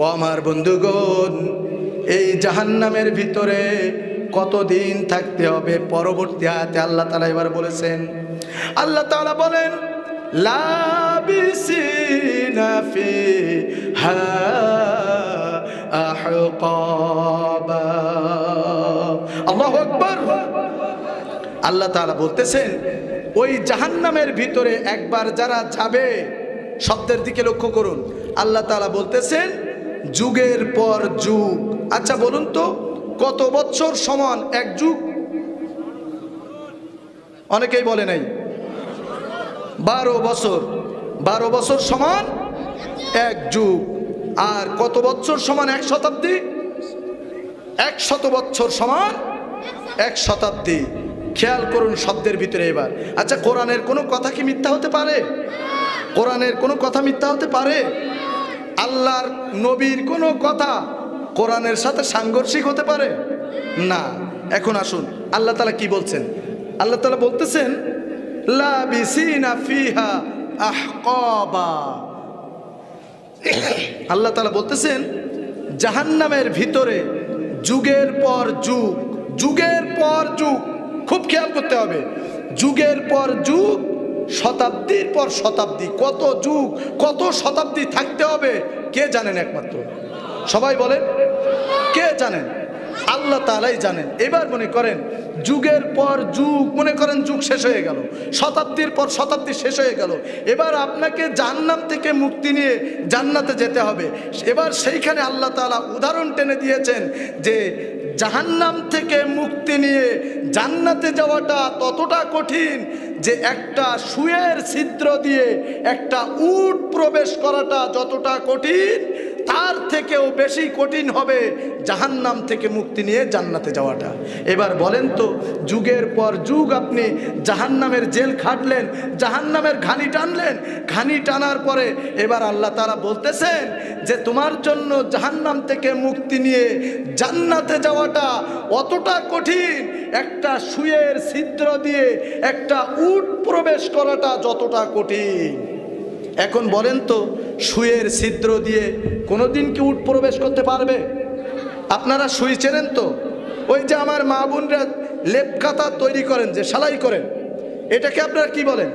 ও আমার বন্ধুগণ, এই জাহান্নামের ভিতরে কতদিন থাকতে হবে? পরবর্তী হাতে আল্লাহ তালা এবার বলেছেন, আল্লাহ তালা বলেন আল্লাহু তাআলা বলতেছেন, ওই জাহান্নামের ভিতরে একবার যারা যাবে, শব্দের দিকে লক্ষ্য করুন। আল্লাহ তালা বলতেছেন যুগের পর যুগ। আচ্ছা বলুন তো, কত বছর সমান এক যুগ? অনেকেই বলে নাই। বারো বছর। বারো বছর সমান এক যুগ। আর কত বছর সমান এক শতাব্দী? এক শত বছর সমান এক শতাব্দী। খেয়াল করুন শব্দের ভিতরে এবার। আচ্ছা কোরআনের কোনো কথা কি মিথ্যা হতে পারে? কোরআনের কোনো কথা মিথ্যা হতে পারে? আল্লাহর নবীর কোনো কথা কোরআনের সাথে সাংঘর্ষিক হতে পারে? না। এখন আসুন, আল্লাহ তালা কি বলছেন? আল্লাহ তালা বলতেছেন আল্লাহ তালা বলতেছেন, জাহান্নামের ভিতরে যুগের পর যুগ, যুগের পর যুগ, খুব খেয়াল করতে হবে, যুগের পর যুগ শতাব্দীর পর শতাব্দী, কত যুগ, কত শতাব্দী থাকতে হবে, কে জানেন একমাত্র? সবাই বলেন, কে জানেন? আল্লাহ তালাই জানেন। এবার মনে করেন, যুগের পর যুগ, মনে করেন যুগ শেষ হয়ে গেল, শতাব্দীর পর শতাব্দী শেষ হয়ে গেল। এবার আপনাকে জান্নাত থেকে মুক্তি নিয়ে জান্নাতে যেতে হবে। এবার সেইখানে আল্লাহ তাআলা উদাহরণ টেনে দিয়েছেন যে জাহান্নাম থেকে মুক্তি নিয়ে জান্নাতে যাওয়াটা ততটা কঠিন যে একটা সুয়ের ছিদ্র দিয়ে একটা উট প্রবেশ করাটা যতটা কঠিন তার থেকেও বেশি কঠিন হবে জাহান্নাম থেকে মুক্তি নিয়ে জান্নাতে যাওয়াটা। এবার বলেন তো, যুগের পর যুগ আপনি জাহান্নামের জেল খাটলেন, জাহান্নামের ঘানি টানলেন, ঘানি টানার পরে এবার আল্লাহ তারা বলতেছেন যে, তোমার জন্য জাহান্নাম থেকে মুক্তি নিয়ে জান্নাতে যাওয়াটা অতটা কঠিন। একটা সুয়ের ছিদ্র দিয়ে একটা উট প্রবেশ করাটা যতটা কঠিন। এখন বলেন তো সুয়ের ছিদ্র দিয়ে কোনোদিন কি উট প্রবেশ করতে পারবে? আপনারা সুই চেনেন তো? ওই যে আমার মা বোনরা লেপকাতা তৈরি করেন যে সেলাই করেন, এটাকে আপনারা কি বলেন?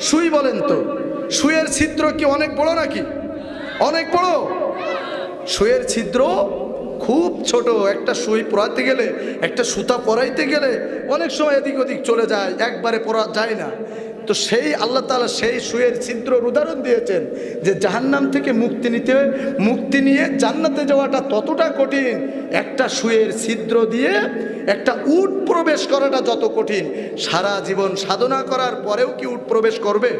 সুই বলেন তো। সুয়ের ছিদ্র কি অনেক বড় নাকি? অনেক বড়। সুয়ের ছিদ্র খুব ছোট, একটা সুই পরাতে গেলে, একটা সুতা পরাইতে গেলে অনেক সময় এদিক ওদিক চলে যায়, একবারে পরা যায় না। তো সেই আল্লাহ তালা সেই সুয়ের ছিদ্রর উদাহরণ দিয়েছেন যে জাহান্নাম থেকে মুক্তি নিতে মুক্তি নিয়ে জান্নাতে যাওয়াটা ততটা কঠিন। একটা সুয়ের ছিদ্র দিয়ে একটা উট প্রবেশ করাটা যত কঠিন। সারা জীবন সাধনা করার পরেও কি উট প্রবেশ করবে?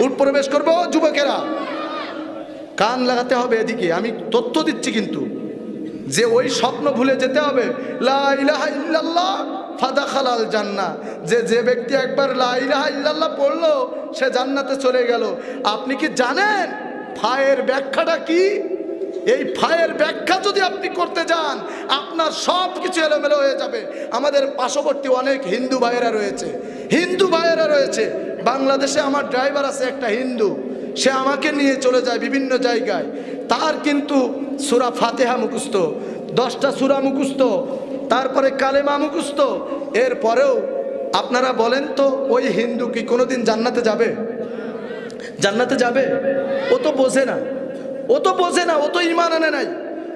উট প্রবেশ করবে ও যুবকেরা। কান লাগাতে হবে এদিকে, আমি তথ্য দিচ্ছি কিন্তু। যে ওই স্বপ্ন ভুলে যেতে হবে। লা ইলাহা ইল্লাল্লাহ। ফাদা খালাল জান্না। যে যে ব্যক্তি একবার লা ইলাহা ইল্লাল্লাহ পড়ল, সে জান্নাতে চলে গেল। আপনি কি জানেন ফায়ের ব্যাখ্যাটা কি? এই ফায়ের ব্যাখ্যা যদি আপনি করতে যান, আপনার সব কিছু এলোমেলো হয়ে যাবে। আমাদের পার্শ্ববর্তী অনেক হিন্দু ভাইয়েরা রয়েছে। হিন্দু ভাইয়েরা রয়েছে। বাংলাদেশে আমার ড্রাইভার আছে একটা হিন্দু। সে আমাকে নিয়ে চলে যায় বিভিন্ন জায়গায়। তার কিন্তু সুরা ফাতেহা মুখস্থ। দশটা সুরা মুখস্থ। তারপরে কালেমা মুখস্থ। এরপরেও আপনারা বলেন তো, ওই হিন্দু কি কোনোদিন জান্নাতে যাবে? জান্নাতে যাবে? ও তো বোঝে না। ও তো বোঝে না, ও তো ইমান আনে নাই।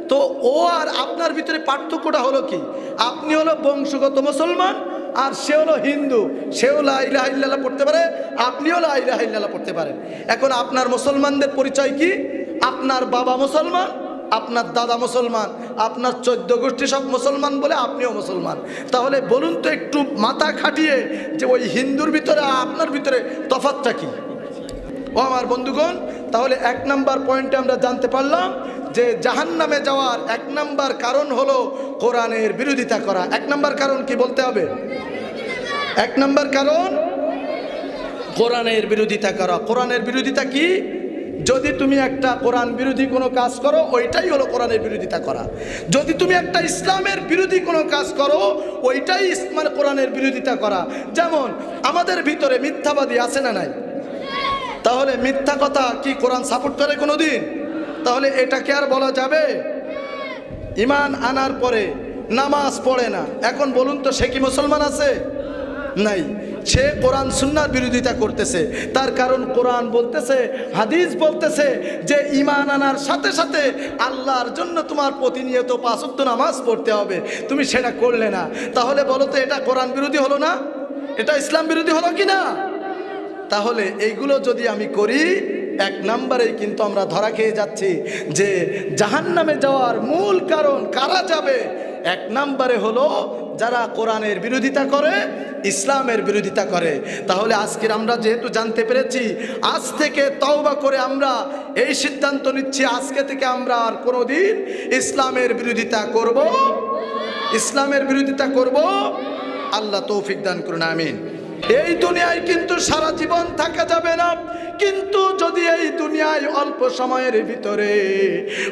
তো ও আর আপনার ভিতরে পার্থক্যটা হলো কি? আপনি হলো বংশগত মুসলমান আর সে হলো হিন্দু। সেও লাইলাহ ইল্লাল্লাহ পড়তে পারে, আপনিও লাইলাহ ইল্লাল্লাহ পড়তে পারেন। এখন আপনার মুসলমানদের পরিচয় কি? আপনার বাবা মুসলমান আপনার দাদা মুসলমান, আপনার চোদ্দ গোষ্ঠী সব মুসলমান বলে আপনিও মুসলমান। তাহলে বলুন তো একটু মাথা খাটিয়ে যে ওই হিন্দুর ভিতরে আপনার ভিতরে তফাতটা কি? ও আমার বন্ধুগণ, তাহলে এক নাম্বার পয়েন্টে আমরা জানতে পারলাম যে জাহান্নামে যাওয়ার এক নাম্বার কারণ হলো কোরআনের বিরোধিতা করা। এক নাম্বার কারণ কি বলতে হবে? এক নাম্বার কারণ কোরআনের বিরোধিতা করা। কোরআনের বিরোধিতা কি? যদি তুমি একটা কোরআন বিরোধী কোনো কাজ করো, ওইটাই হলো কোরআনের বিরোধিতা করা। যদি তুমি একটা ইসলামের বিরোধী কোনো কাজ করো, ওইটাই ইসলামের কোরআনের বিরোধিতা করা। যেমন, আমাদের ভিতরে মিথ্যাবাদী আছে না নাই? তাহলে মিথ্যা কথা কি কোরআন সাপোর্ট করে কোনো দিন তাহলে এটাকে আর বলা যাবে? ইমান আনার পরে নামাজ পড়ে না। এখন বলুন তো, সে কি মুসলমান আছে? নাই। সে কোরআন সুন্নার বিরোধিতা করতেছে। তার কারণ কোরআন বলতেছে, হাদিস বলতেছে যে ইমান আনার সাথে সাথে আল্লাহর জন্য তোমার প্রতিনিয়ত পাঁচক্ত নামাজ পড়তে হবে। তুমি সেটা করলে না। তাহলে বলো তো, এটা কোরআন বিরোধী হলো না? এটা ইসলাম বিরোধী হলো কি না? তাহলে এইগুলো যদি আমি করি, এক নম্বরেই কিন্তু আমরা ধরা খেয়ে যাচ্ছি যে জাহান নামে যাওয়ার মূল কারণ কারা যাবে? এক নম্বরে হলো যারা কোরআনের বিরোধিতা করে, ইসলামের বিরোধিতা করে। তাহলে আজকের আমরা যেহেতু জানতে পেরেছি, আজ থেকে তওবা করে আমরা এই সিদ্ধান্ত নিচ্ছি, আজকে থেকে আমরা আর কোনোদিন ইসলামের বিরোধিতা করব, ইসলামের বিরোধিতা করব। আল্লাহ তৌফিক দান করুন, আমিন। এই দুনিয়ায় কিন্তু সারা জীবন থাকা যাবে না, কিন্তু যদি এই দুনিয়ায় অল্প সময়ের ভিতরে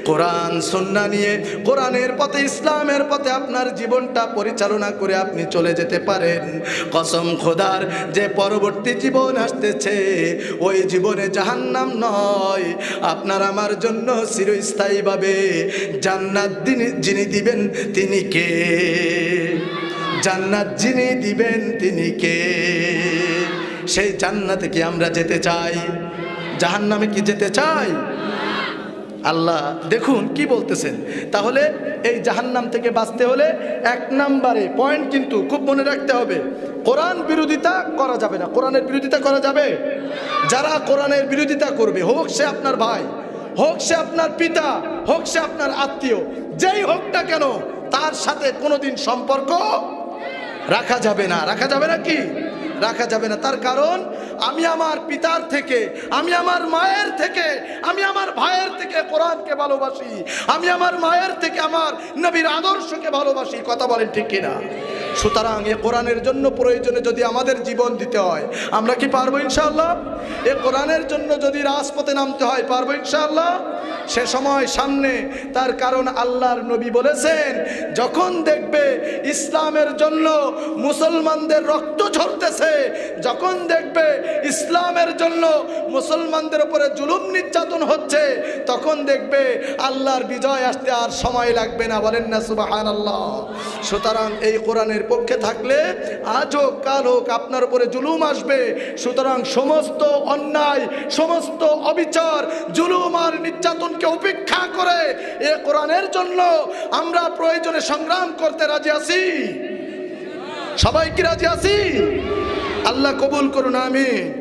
কোরআন, সন্না নিয়ে কোরআনের পথে, ইসলামের পথে আপনার জীবনটা পরিচালনা করে আপনি চলে যেতে পারেন। কসম খোদার, যে পরবর্তী জীবন আসতেছে, ওই জীবনে জাহান্নাম নয়। আপনার আমার জন্য চিরস্থায়ীভাবে জান্নাত যিনি- যিনি দিবেন তিনি কে? জান্নাত যিনি দিবেন তিনি কে? সেই জান্নাতে কি আমরা যেতে চাই? জাহান্নামে কি যেতে চাই? আল্লাহ, দেখুন কি বলতেছেন। তাহলে এই জাহান্নাম থেকে বাঁচতে হলে এক নাম্বারে পয়েন্ট কিন্তু খুব মনে রাখতে হবে। কোরআন বিরোধিতা করা যাবে না। কোরআনের বিরোধিতা করা যাবে? যারা কোরআনের বিরোধিতা করবে, হোক সে আপনার ভাই, হোক সে আপনার পিতা, হোক সে আপনার আত্মীয়, যেই হোক না কেন, তার সাথে কোনোদিন সম্পর্ক রাখা যাবে না। রাখা যাবে না কি? রাখা যাবে না। তার কারণ, আমি আমার পিতার থেকে, আমি আমার মায়ের থেকে, আমি আমার ভাইয়ের থেকে কোরআনকে ভালোবাসি। আমি আমার মায়ের থেকে আমার নবীর আদর্শকে ভালোবাসি। কথা বলেন ঠিক কিনা? সুতরাং এ কোরআনের জন্য প্রয়োজনে যদি আমাদের জীবন দিতে হয়, আমরা কি পারব ইনশাআল্লাহ? এ কোরআনের জন্য যদি রাজপথে নামতে হয়, পারব ইনশাআল্লাহ? সে সময় সামনে তার কারণ আল্লাহর নবী বলেছেন, যখন দেখবে ইসলামের জন্য মুসলমানদের রক্ত ঝরতেছে, যখন দেখবে ইসলামের জন্য মুসলমানদের উপরে জুলুম নির্যাতন হচ্ছে, তখন দেখবে আল্লাহর বিজয় আসতে আর সময় লাগবে না। বলেন না সুবাহান আল্লাহ সুতরাং এই কোরআনের পক্ষে থাকলে আজ হোক, কাল হোক, আপনার উপরে জুলুম আসবে। সুতরাং সমস্ত অন্যায়, সমস্ত অবিচার, জুলুম আর নির্যাতনকে উপেক্ষা করে এ কোরআনের জন্য আমরা প্রয়োজনে সংগ্রাম করতে রাজি আছি। সবাই কি রাজি আছি? আল্লাহ কবুল করুন, আমিন।